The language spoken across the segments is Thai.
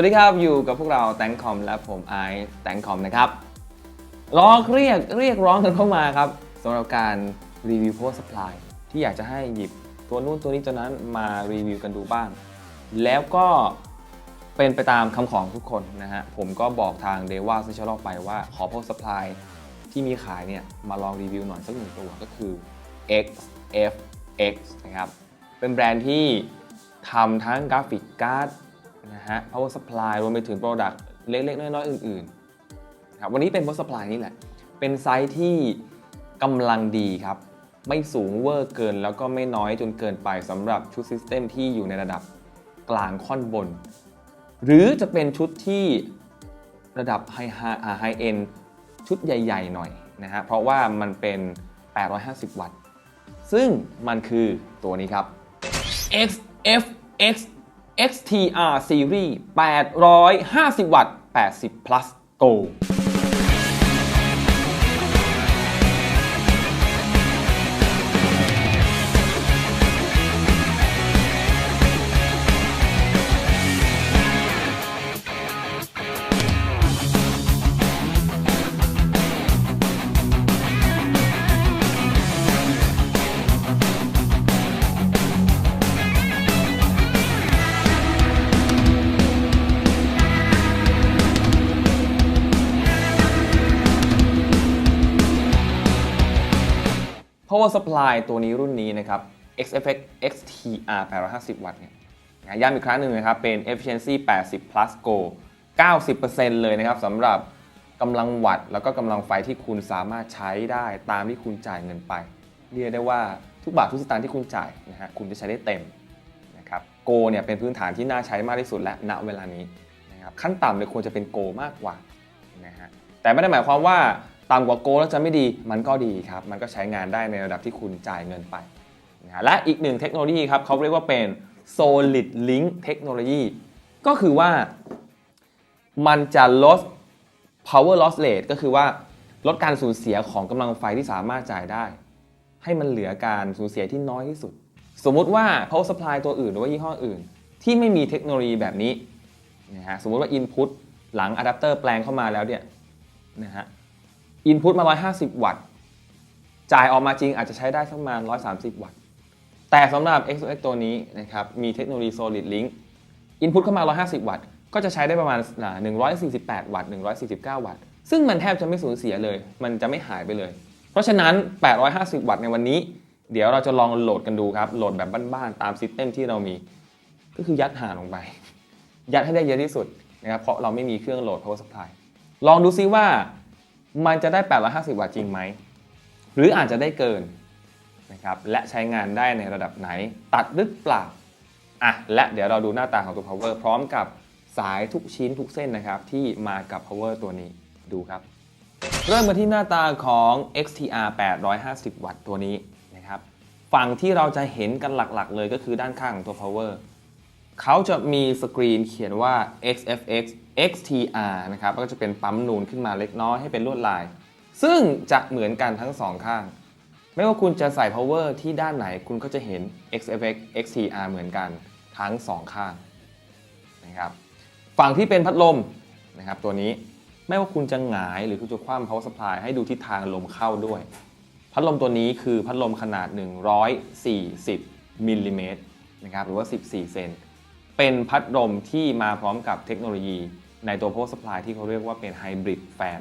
วัสดีครับอยู่กับพวกเราแตงคอมและผมไอซ์แตงคอมนะครับร้องเรียกเรียกร้องกันเข้ามาครับสำหรับการรีวิว power supply ที่อยากจะให้หยิบตัวนู้นตัวนี้ตัวนั้นมารีวิวกันดูบ้าง แล้วก็เป็นไปตามคำขอของทุกคนนะฮะผมก็บอกทาง d e v a s ช c i a l ไปว่าขอ power supply ที่มีขายเนี่ยมาลองรีวิวหน่อยสักหนึ่งตัวก็คือ XFX นะครับเป็นแบรนด์ที่ทำทั้งกราฟิกการ์ด นะฮะ power supply รวมไปถึง Product เล็กๆ น้อยๆ อื่นๆครับวันนี้เป็น power supply นี่แหละ เป็นไซส์ที่กำลังดีครับ ไม่สูงเวอร์เกินแล้วก็ไม่น้อยจนเกินไปสำหรับชุดซิสเต็มที่อยู่ในระดับกลางค่อนบน หรือจะเป็นชุดที่ระดับไฮไฮเอ็นชุดใหญ่ ๆ หน่อยนะฮะเพราะว่ามันเป็น 850 วัตต์ ซึ่งมันคือตัวนี้ครับ XFX XTR Series 850 วัตต์ 80 plus Go Power Supply ตัวนี้รุ่นนี้นะครับ XFX XTR 850 วัตต์เนี่ยนะย้ำอีกครั้งหนึ่งนะครับ เป็น Efficiency 80 plus Go 90%เลยนะครับสำหรับกำลังวัตต์แล้วก็กำลังไฟที่คุณสามารถใช้ได้ตามที่คุณจ่ายเงินไป เรียกได้ว่าทุกบาททุกสตางค์ที่คุณจ่ายนะฮะคุณจะใช้ได้เต็มนะครับ Go เนี่ยเป็นพื้นฐานที่น่าใช้มากที่สุดและณเวลานี้นะครับขั้นต่ำเนี่ยควรจะเป็น Go มากกว่านะฮะแต่ไม่ได้หมายความว่า ต่ำกว่า Go แล้วจะไม่ดีมันก็ดีครับ มันก็ใช้งานได้ในระดับที่คุณจ่ายเงินไปนะฮะและอีกหนึ่งเทคโนโลยีครับเขาเรียกว่าเป็น Solid Link Technology ก็คือว่ามันจะลด power loss rate ก็คือว่าลดการสูญเสียของกำลังไฟที่สามารถจ่ายได้ ให้มันเหลือการสูญเสียที่น้อยที่สุด สมมุติว่า power supply ตัวอื่นหรือว่ายี่ห้ออื่น ที่ไม่มีเทคโนโลยีแบบนี้นะฮะสมมติว่า input หลังอะแดปเตอร์แปลงเข้ามาแล้วเนี่ยนะฮะ input มา 150 วัตต์ จ่ายออกมาจริงอาจจะใช้ได้สักประมาณ 130 วัตต์ แต่สำหรับ XOX ตัวนี้นะครับ มีเทคโนโลยี Solid Link input เข้ามา 150 วัตต์ ก็จะใช้ได้ประมาณอ่า148 วัตต์ 149 วัตต์ ซึ่งมันแทบจะไม่สูญเสียเลย มันจะไม่หายไปเลย เพราะฉะนั้น 850 วัตต์ในวันนี้ เดี๋ยวเราจะลองโหลดกันดูครับ โหลดแบบบ้านๆ ตามซิสเต็มที่เรามี ก็คือยัดหาลงไป ยัดให้ได้เยอะที่สุดนะครับ เพราะเราไม่มีเครื่องโหลด power supply ลองดูซิว่า มันจะได้ 850 วัตต์จริงไหม หรืออาจจะได้เกินนะครับ และใช้งานได้ในระดับไหน ตัดหรือเปล่า อะ และเดี๋ยวเราดูหน้าตาของตัว power พร้อมกับสายทุกชิ้นทุกเส้นนะครับ ที่มากับ power ตัวนี้ ดูครับ เริ่มมาที่หน้าตาของ XTR 850 วัตต์ตัวนี้นะครับ ฝั่งที่เราจะเห็นกันหลักๆ เลยก็คือด้านข้างของตัว power เขาจะมีสกรีนเขียนว่า XFX XTR นะครับก็จะเป็นปั๊มนูนขึ้นมาเล็กน้อยให้เป็นลวดลาย ซึ่งจะเหมือนกันทั้งสองข้าง ไม่ว่าคุณจะใส่ power ที่ด้านไหนคุณก็จะเห็น XFX XTR เหมือนกันทั้งสองข้างนะครับฝั่งที่เป็นพัดลมนะครับตัวนี้ไม่ว่าคุณจะหงายหรือคุณจะคว่ำ power supply ให้ดูทิศทางลมเข้าด้วย พัดลมตัวนี้คือพัดลมขนาด 140มิลลิเมตรนะครับหรือว่า 14 เซน เป็นพัดลมที่มาพร้อมกับเทคโนโลยีในตัว power supply ที่เขาเรียกว่าเป็นไฮบริดแฟน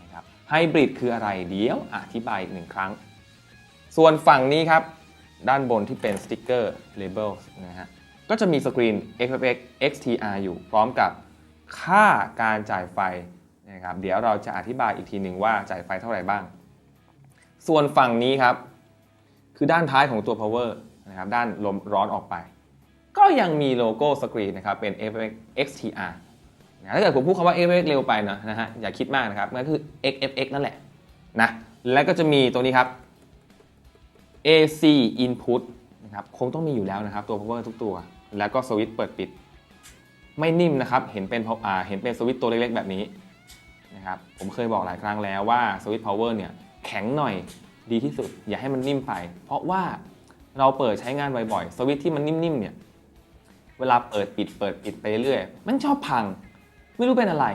นะครับไฮบริดคืออะไรเดี๋ยวอธิบายอีกหนึ่งครั้ง ส่วนฝั่งนี้ครับ ด้านบนที่เป็นสติกเกอร์ label นะฮะ ก็จะมีสกรีน XFX XTR อยู่พร้อมกับค่าการจ่ายไฟนะครับ เดี๋ยวเราจะอธิบายอีกทีหนึ่งว่าจ่ายไฟเท่าไหร่บ้าง ส่วนฝั่งนี้ครับ คือด้านท้ายของตัว power นะครับ ด้านลมร้อนออกไป ก็ยังมีโลโก้สกรีนนะครับเป็น FX XTR นะถ้าเกิดผมพูดคำว่า FX เร็วไปนะนะฮะอย่าคิดมากนะครับมันก็คือ XFX นั่นแหละนะแล้วก็จะมีตัวนี้ครับ AC input นะครับคงต้องมีอยู่แล้วนะครับตัว power ทุกตัว แล้วก็สวิตช์เปิดปิด ไม่นิ่มนะครับเห็นเป็นอ่าเห็นเป็นสวิตช์ตัวเล็กๆ แบบนี้นะครับผมเคยบอกหลายครั้งแล้วว่าสวิตช์ power เนี่ยแข็งหน่อยดีที่สุด อย่าให้มันนิ่มไป เพราะว่าเราเปิดใช้งานบ่อยๆสวิตช์ที่มันนิ่มๆเนี่ย เวลาเปิดปิดเปิดปิดไปเรื่อยมันชอบพัง ไม่รู้เป็นอะไร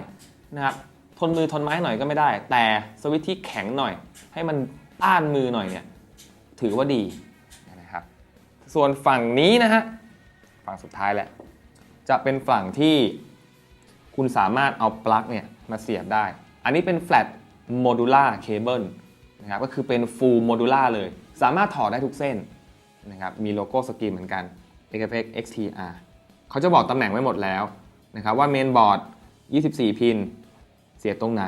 นะครับทนมือทนไม้หน่อยก็ไม่ได้ แต่สวิตช์ที่แข็งหน่อย ให้มันต้านมือหน่อยเนี่ยถือว่าดีนะครับ ส่วนฝั่งนี้นะฮะฝั่งสุดท้ายแหละ จะเป็นฝั่งที่คุณสามารถเอาปลั๊กเนี่ยมาเสียบได้ อันนี้เป็น flat modular cable นะครับก็คือเป็น full modular เลย สามารถถอดได้ทุกเส้นนะครับมีโลโก้สกรีนเหมือนกัน XFX XTR เขาจะบอกตำแหน่งไว้หมดแล้วนะครับว่าเมนบอร์ด 24 พิน เสียบตรงไหน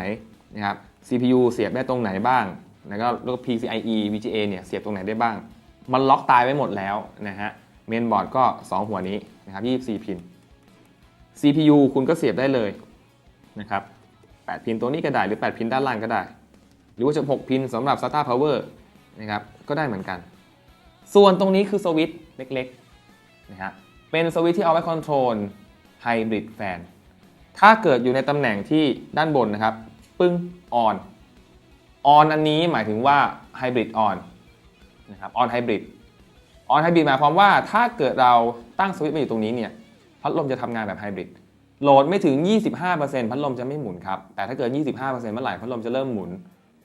นะครับ CPU เสียบได้ตรงไหนบ้าง แล้วก็แล้วก็ PCIe VGA เนี่ยเสียบตรงไหนได้บ้าง มันล็อกตายไว้หมดแล้วนะฮะ เมนบอร์ดก็ 2 หัวนี้นะครับ 24 พิน CPU คุณก็เสียบได้เลยนะครับ 8 พินตัวนี้ก็ได้หรือ 8 พินด้านล่างก็ได้ หรือว่าจะ 6 พินสำหรับ SATA Power นะครับ ก็ได้เหมือนกัน ส่วนตรงนี้คือสวิตช์เล็กๆนะฮะ เป็นสวิตช์ที่เอาไว้คอนโทรลไฮบริดแฟนถ้าเกิดอยู่ในตำแหน่งที่ด้านบนนะครับ ปึ้งออนออนอันนี้หมายถึงว่าไฮบริดออนนะครับออนไฮบริดออนไฮบริดหมายความว่าถ้าเกิดเราตั้งสวิตช์มาอยู่ตรงนี้เนี่ยพัดลมจะทำงานแบบไฮบริดโหลดไม่ถึง 25%พัดลมจะไม่หมุนครับ แต่ถ้าเกิด 25%เมื่อไหร่พัดลมจะเริ่มหมุน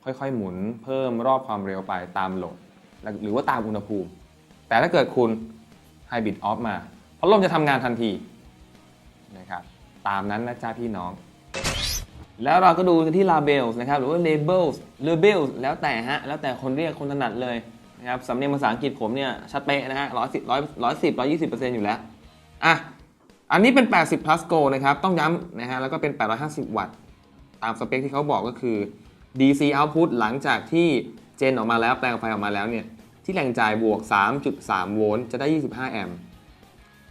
ค่อยๆ หมุน เพิ่มรอบความเร็วไปตามโหลด หรือว่าตามอุณหภูมิ แต่ถ้าเกิดคุณไฮบริดออฟมา พัดลมจะทำงานทันทีนะครับตามนั้นนะจ้าพี่น้อง แล้วเราก็ดูกันที่ labels นะครับหรือว่า labels labels แล้วแต่ฮะแล้วแต่คนเรียกคนถนัดเลยนะครับสำเนียงภาษาอังกฤษผมเนี่ยชัดเป๊ะนะฮะร้อยสิบร้อยร้อยสิบร้อยยี่สิบเปอร์เซ็นต์อยู่แล้วอะอันนี้เป็น 80 plus go นะครับ ต้องย้ำนะฮะ แล้วก็เป็น 850 วัตต์ ตามสเปคที่เขาบอกก็คือ DC output หลังจากที่เจนออกมาแล้ว แปลงไฟออกมาแล้วเนี่ย ที่แหล่งจ่ายบวก 3.3 โวลต์ จะได้ 25 แอมป์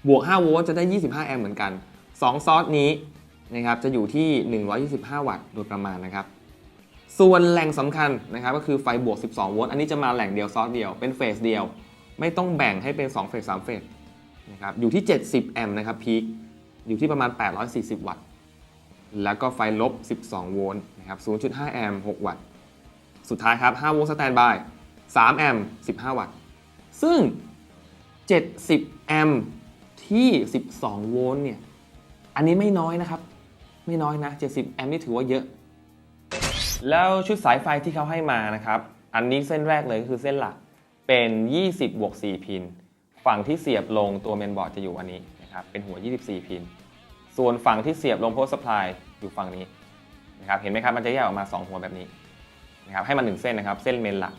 บวก 5 โวลต์จะได้ 25 แอมป์เหมือนกัน 2 ซอสนี้นะครับจะอยู่ที่ 125 วัตต์โดยประมาณนะครับ ส่วนแหล่งสำคัญนะครับก็คือไฟบวก 12 โวลต์อันนี้จะมาแหล่งเดียวซอสเดียวเป็นเฟสเดียว ไม่ต้องแบ่งให้เป็น 2 เฟส 3 เฟสนะครับอยู่ที่ 70 แอมป์นะครับพีคอยู่ที่ประมาณ 840 วัตต์ แล้วก็ไฟลบ 12 โวลต์นะครับ 0.5 แอมป์ 6 วัตต์ สุดท้ายครับ 5 โวลต์สแตนบาย 3 แอมป์ 15 วัตต์ ซึ่ง 70 แอมป์ ที่ 12 โวลต์เนี่ย อันนี้ไม่น้อยนะครับ ไม่น้อยนะ 70 แอมป์นี่ถือว่าเยอะ แล้วชุดสายไฟที่เขาให้มานะครับ อันนี้เส้นแรกเลยก็คือเส้นหลักเป็น 20 บวก 4 พิน ฝั่งที่เสียบลงตัวเมนบอร์ดจะอยู่อันนี้นะครับ เป็นหัว 24 พิน ส่วนฝั่งที่เสียบลงโพสต์สปายอยู่ฝั่งนี้นะครับ เห็นไหมครับ มันจะแยกออกมา 2 หัวแบบนี้นะครับ ให้มัน1เส้นนะครับ เส้นเมนหลัก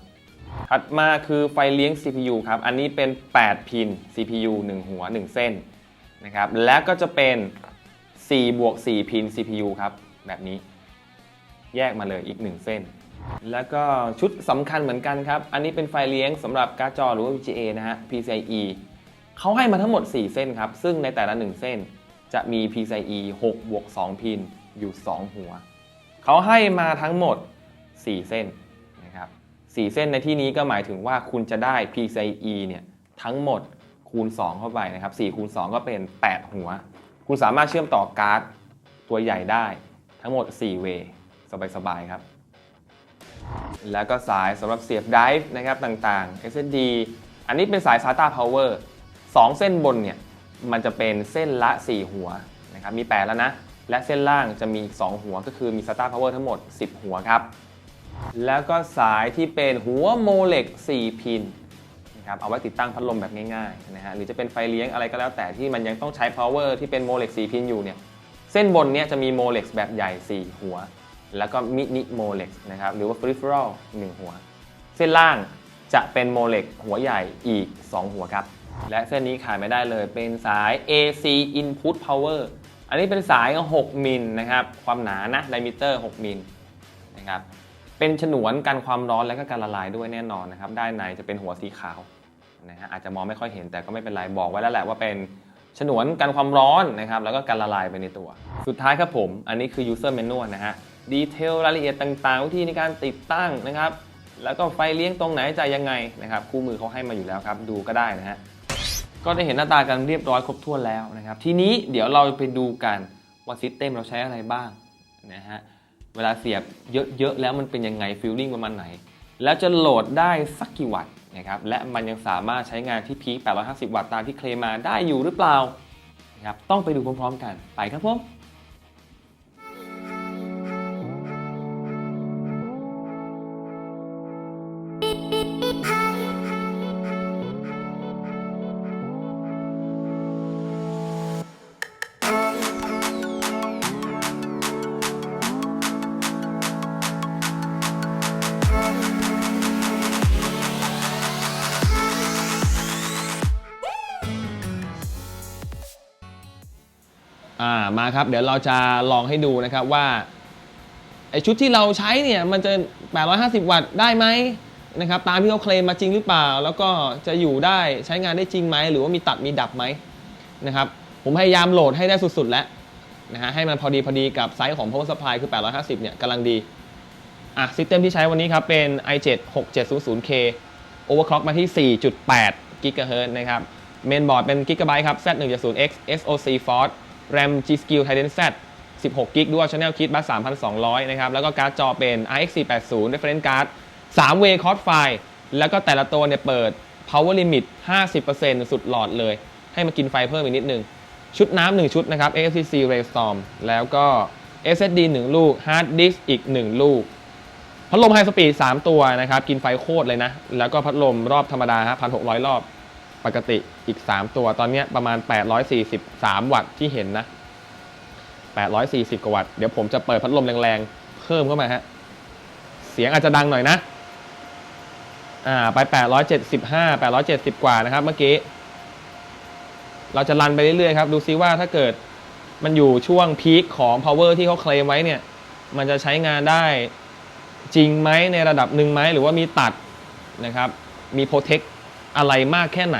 ถัดมาคือไฟเลี้ยง CPU ครับ อันนี้เป็น 8 พิน CPU 1 หัว 1 เส้นนะครับ และก็จะเป็น 4 บวก 4 พิน CPU ครับ แบบนี้ แยกมาเลยอีก 1 เส้น แล้วก็ชุดสำคัญเหมือนกันครับ อันนี้เป็นไฟเลี้ยงสำหรับการ์ดจอหรือว่า VGA นะฮะ PCIe เขาให้มาทั้งหมด 4 เส้นครับ ซึ่งในแต่ละ 1 เส้นจะมี PCIe 6 บวก 2 พิน อยู่ 2 หัว เขาให้มาทั้งหมด 4 เส้น 4 เส้นในที่นี้ก็หมายถึงว่าคุณจะได้ PCIe เนี่ยทั้งหมดคูณ 2 เข้าไปนะครับ4คูณ 2 ก็เป็น 8 หัว คุณสามารถเชื่อมต่อการ์ดตัวใหญ่ได้ทั้งหมด 4 เวย์สบายๆครับ แล้วก็สายสำหรับเสียบไดฟ์นะครับต่างๆ SSD อันนี้เป็นสาย SATA Power 2 เส้นบนเนี่ยมันจะเป็นเส้นละ 4 หัวนะครับมี 8 แล้วนะ และเส้นล่างจะมีอีก2หัวก็คือมี SATA Power ทั้งหมด 10 หัวครับ แล้วก็สายที่เป็นหัวโมเหล็ก 4 พินนะครับเอาไว้ติดตั้งพัดลมแบบง่ายๆนะฮะหรือจะเป็นไฟเลี้ยงอะไรก็แล้วแต่ที่มันยังต้องใช้ power ที่เป็นโมเหล็ก 4 พินอยู่เนี่ยเส้นบนเนี้ยจะมีโมเหล็กแบบใหญ่ 4 หัว แล้วก็มินิโมเหล็กนะครับหรือว่า peripheral 1 หัว เส้นล่างจะเป็นโมเหล็กหัวใหญ่อีก 2 หัวครับ และเส้นนี้ขาดไม่ได้เลยเป็นสาย AC input power อันนี้เป็นสาย 6 มิลนะครับความหนานะไดมิเตอร์ 6 มิลนะครับ เป็นฉนวนกันความร้อนและก็การละลายด้วยแน่นอนนะครับ ด้านในจะเป็นหัวสีขาวนะฮะอาจจะมองไม่ค่อยเห็นแต่ก็ไม่เป็นไรบอกไว้แล้วแหละว่าเป็นฉนวนกันความร้อนนะครับแล้วก็การละลายไปในตัว สุดท้ายครับผม อันนี้คือ user manual นะฮะดีเทลรายละเอียดต่างๆ วิธีในการติดตั้งนะครับ แล้วก็ไฟเลี้ยงตรงไหนจยังไงนะครับคู่มือเขาให้มาอยู่แล้วครับ ดูก็ได้นะฮะก็ได้เห็นหน้าตากันเรียบร้อยครบถ้วนแล้วนะครับ ทีนี้เดี๋ยวเราไปดูกันว่าซิสเต็มเราใช้อะไรบ้างนะฮะ เวลาเสียบเยอะๆแล้วมันเป็นยังไงฟิลลิ่งประมาณไหน แล้วจะโหลดได้สักกี่วัตต์นะครับและมันยังสามารถใช้งานที่พีค850 วัตต์ตามที่เคลมมาได้อยู่หรือเปล่านะครับต้องไปดูพร้อมๆ กันไปครับผม มาครับ เดี๋ยวเราจะลองให้ดูนะครับว่าไอชุดที่เราใช้เนี่ยมันจะ 850 วัตต์ได้ไหมนะครับตามที่เขาเคลมมาจริงหรือเปล่า แล้วก็จะอยู่ได้ใช้งานได้จริงไหม หรือว่ามีตัดมีดับไหมนะครับผมพยายามโหลดให้ได้สุด ๆ แล้วนะฮะให้มันพอดีพอดีกับไซส์ของ power supply คือ 850 เนี่ยกำลังดีอะซิสเต็มที่ใช้วันนี้ครับ เป็น i7 6700K overclock มาที่ 4.8 GHz นะครับเมนบอร์ดเป็น Gigabyte ครับ Z170X SoC Force RAM G Skill Titan Z 16 g b Dual Channel Kit Bus 3,200 นะครับ แล้วก็การ์ดจอเป็น RX 480 Reference Card 3 Way Cross File แล้วก็แต่ละตัวเนี่ยเปิด Power Limit 50%สุดหลอดเลย ให้มากินไฟเพิ่มอีกนิดนึง ชุดน้ำ1ชุดนะครับ AFCC Raystorm แล้วก็ SSD 1 ลูก Hard Disk อีก 1 ลูก พัดลมไฮสปีด3ตัวนะครับ กินไฟโคตรเลยนะ แล้วก็พัดลมรอบธรรมดาฮะ1,600 รอบ ปกติอีก 3 ตัวตอนนี้ประมาณ 843 วัตต์ที่เห็นนะ 840 กว่าวัตต์เดี๋ยวผมจะเปิดพัดลมแรงๆ เพิ่มเข้ามาฮะ เสียงอาจจะดังหน่อยนะ อ่าไป 875 870 กว่านะครับ เมื่อกี้ เราจะรันไปเรื่อยๆครับ ดูซิว่าถ้าเกิดมันอยู่ช่วงพีคของ power ที่เขาเคลมไว้เนี่ย มันจะใช้งานได้จริงไหมในระดับหนึ่งไหมหรือว่ามีตัดนะครับ มีโปรเทค อะไรมากแค่ไหน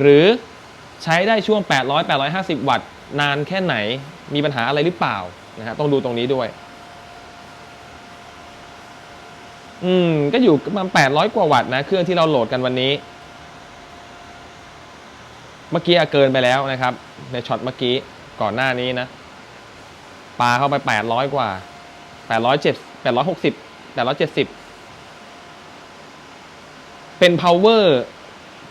หรือใช้ได้ช่วง 800 850 วัตต์ นานแค่ไหนมีปัญหาอะไรหรือเปล่านะฮะต้องดูตรงนี้ด้วย อืม ก็อยู่ประมาณ800 กว่าวัตต์นะเครื่องที่เราโหลดกันวันนี้ เมื่อกี้เกินไปแล้วนะครับ ในช็อตเมื่อกี้ก่อนหน้านี้นะปาเข้าไป 800 กว่า807 860 870 เป็น power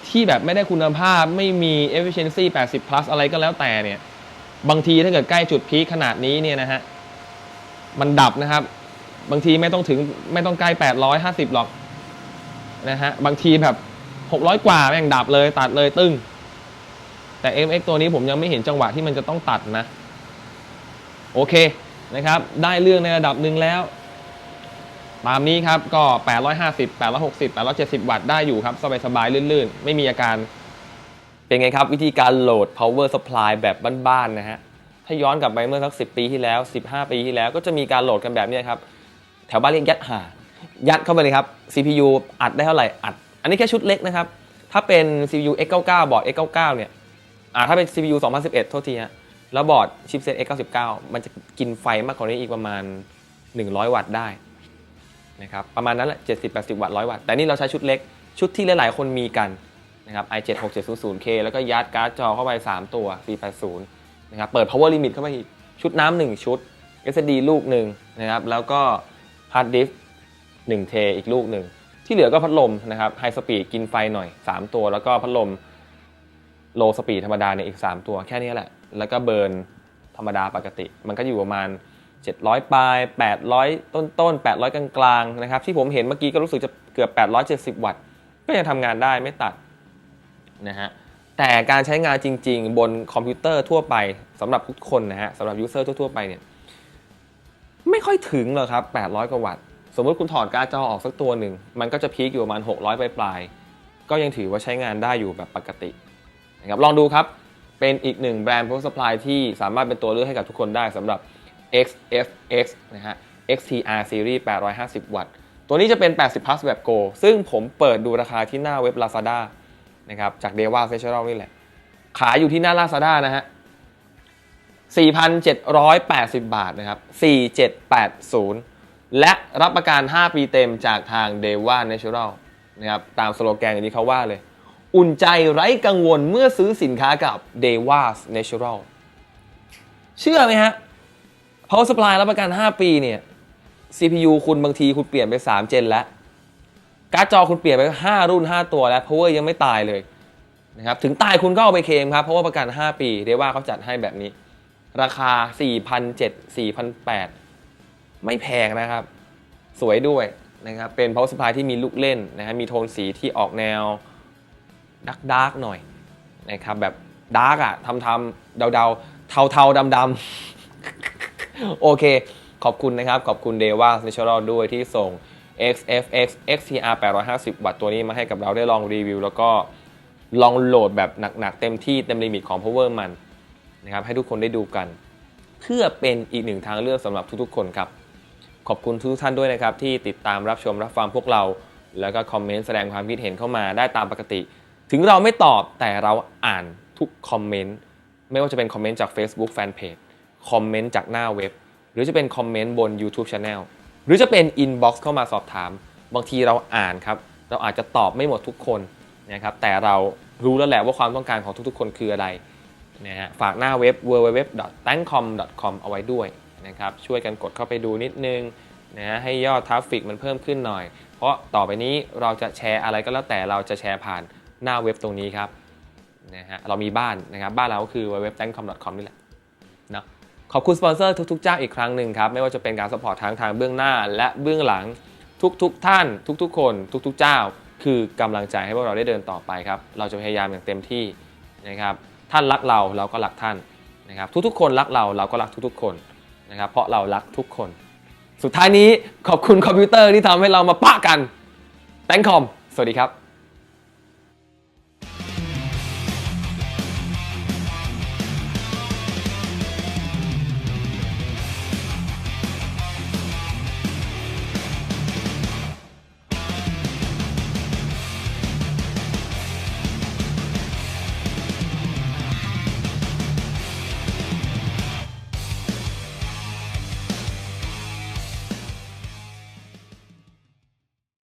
ที่แบบไม่ได้คุณภาพไม่มี efficiency 80 plus อะไรก็แล้วแต่เนี่ย บางทีถ้าเกิดใกล้จุดพีคขนาดนี้เนี่ยนะฮะ มันดับนะครับ บางทีไม่ต้องถึงไม่ต้องใกล้ 850 หรอกนะฮะ บางทีแบบ 600 กว่าแม่งดับเลยตัดเลยตึ้ง แต่ MX ตัวนี้ผมยังไม่เห็นจังหวะที่มันจะต้องตัดนะ โอเคนะครับ ได้เรื่องในระดับหนึ่งแล้ว ตามนี้ครับก็ 850 860 870 วัตต์ได้อยู่ครับ สบายๆลื่นๆ ไม่มีอาการ เป็นไงครับ วิธีการโหลด power supply แบบบ้านๆนะฮะ ถ้าย้อนกลับไปเมื่อสัก 10 ปีที่แล้ว 15 ปีที่แล้วก็จะมีการโหลดกันแบบนี้ครับ แถวบ้านเรียกยัดหา ยัดเข้าไปเลยครับ CPU อัดได้เท่าไหร่อัด อันนี้แค่ชุดเล็กนะครับ ถ้าเป็น CPU X99 บอร์ด X99 เนี่ยอ่าถ้าเป็น CPU 2011 โทษทีฮะแล้วบอร์ดชิปเซ็ต X99 มันจะกินไฟมากกว่านี้อีกประมาณ 100 วัตต์ได้ นะครับประมาณนั้นแหละ70-80 วัตต์100 วัตต์ แต่นี่เราใช้ชุดเล็กชุดที่หลาย ๆ คนมีกันนะครับ i7 6700K แล้วก็ยัดการ์ดจอเข้าไป 3 ตัว 480นะครับเปิด power limit เข้าไปอีก ชุดน้ำ1ชุด SSD ลูกหนึ่งนะครับแล้วก็ hard disk 1เทอีกลูกหนึ่ง ที่เหลือก็พัดลมนะครับ high speed กินไฟหน่อย 3 ตัว แล้วก็พัดลม low speed ธรรมดาเนี่ยอีก 3 ตัวแค่นี้แหละ แล้วก็เบิร์นธรรมดาปกติ มันก็อยู่ประมาณ 700 ปลาย 800 ต้นต้น800 กลางกลางๆนะครับ ที่ผมเห็นเมื่อกี้ก็รู้สึกจะเกือบ 870 วัตต์ ก็ยังทำงานได้ไม่ตัดนะฮะ แต่การใช้งานจริง ๆ บนคอมพิวเตอร์ทั่วไปสำหรับทุกคนนะฮะสำหรับยูเซอร์ทั่วๆไปเนี่ยไม่ค่อยถึงหรอกครับ 800 กว่าวัตต์ สมมติคุณถอดการ์ดจอออกสักตัวหนึ่ง มันก็จะพีคอยู่ประมาณ 600 ปลายๆก็ยังถือว่าใช้งานได้อยู่แบบปกตินะครับ ลองดูครับ เป็นอีกหนึ่งแบรนด์ power supply ที่สามารถเป็นตัวเลือกให้กับทุกคนได้สำหรับ XFX นะฮะ XTR Series 850 วัตต์ ตัวนี้จะเป็น 80 plus แบบ Go ซึ่งผมเปิดดูราคาที่หน้าเว็บ Lazada นะครับจาก Deva Festival นี่แหละ ขายอยู่ที่หน้า Lazada นะฮะ 4,780 บาทนะครับ 4780 และรับประกัน 5 ปีเต็มจากทาง Deva Natural นะครับตามสโลแกนอย่างที่เขาว่าเลย อุ่นใจไร้กังวลเมื่อซื้อสินค้ากับ Deva Natural เชื่อไหมฮะ Power Supply รับประกัน 5 ปีเนี่ย CPU คุณบางทีคุณเปลี่ยนไป 3 เจนแล้ว การ์ดจอคุณเปลี่ยนไป 5 รุ่น 5 ตัวแล้ว Power ยังไม่ตายเลยนะครับ ถึงตายคุณก็เอาไปเคมครับ เพราะว่าประกัน 5 ปี เรียกว่าเขาจัดให้แบบนี้ ราคา 4,700 4,800 ไม่แพงนะครับ สวยด้วยนะครับ เป็น power supply ที่มีลูกเล่นนะฮะ มีโทนสีที่ออกแนวดักดาร์กหน่อยนะครับ แบบดาร์กอะทำทำเดาเดาเทาเทาดำดำ โอเค ขอบคุณนะครับ ขอบคุณ d e v a Natural ด้วยที่ส่ง XFX XTR 850 วัตต์ตัวนี้มาให้กับเราได้ลองรีวิว แล้วก็ลองโหลดแบบหนักๆ เต็มที่เต็มลิมิตของ Power มันนะครับให้ทุกคนได้ดูกัน เพื่อเป็นอีกหนึ่งทางเลือกสำหรับทุกๆ คนครับ ขอบคุณทุกท่านด้วยนะครับ ที่ติดตามรับชมรับฟังพวกเรา แล้วก็คอมเมนต์แสดงความคิดเห็นเข้ามาได้ตามปกติ ถึงเราไม่ตอบแต่เราอ่านทุกคอมเมนต์ไม่ว่าจะเป็นคอมเมนต์จาก Facebook Fanpage คอมเมนต์จากหน้าเว็บ หรือจะเป็นคอมเมนต์บน YouTube Channel หรือจะเป็น Inbox เข้ามาสอบถาม บางทีเราอ่านครับ เราอาจจะตอบไม่หมดทุกคนนะครับแต่เรารู้แล้วแหละว่าความต้องการของทุกๆ คนคืออะไรนะฮะฝากหน้าเว็บ www.tancom.com เอาไว้ด้วยนะครับช่วยกันกดเข้าไปดูนิดนึงนะฮะให้ยอดทราฟฟิกมันเพิ่มขึ้นหน่อย เพราะต่อไปนี้เราจะแชร์อะไรก็แล้วแต่เราจะแชร์ผ่านหน้าเว็บตรงนี้ครับนะฮะเรามีบ้านนะครับบ้านเราก็คือ www.tancom.com นี่แหละ ขอบคุณสปอนเซอร์ทุกๆเจ้าอีกครั้งหนึ่งครับ ไม่ว่าจะเป็นการสปอร์ตทางทางเบื้องหน้า และเบื้องหลังทุกๆท่าน ทุกๆ คน ทุกๆ เจ้า คือกำลังใจให้พวกเราได้เดินต่อไปครับ เราจะพยายามอย่างเต็มที่นะครับ ท่านรักเราเราก็รักท่านนะครับ ทุกๆ คนรักเราเราก็รักทุกๆ คนนะครับ เพราะเรารักทุกคน สุดท้ายนี้ขอบคุณคอมพิวเตอร์ที่ทำให้เรามาปะกันแตงคอม สวัสดีครับ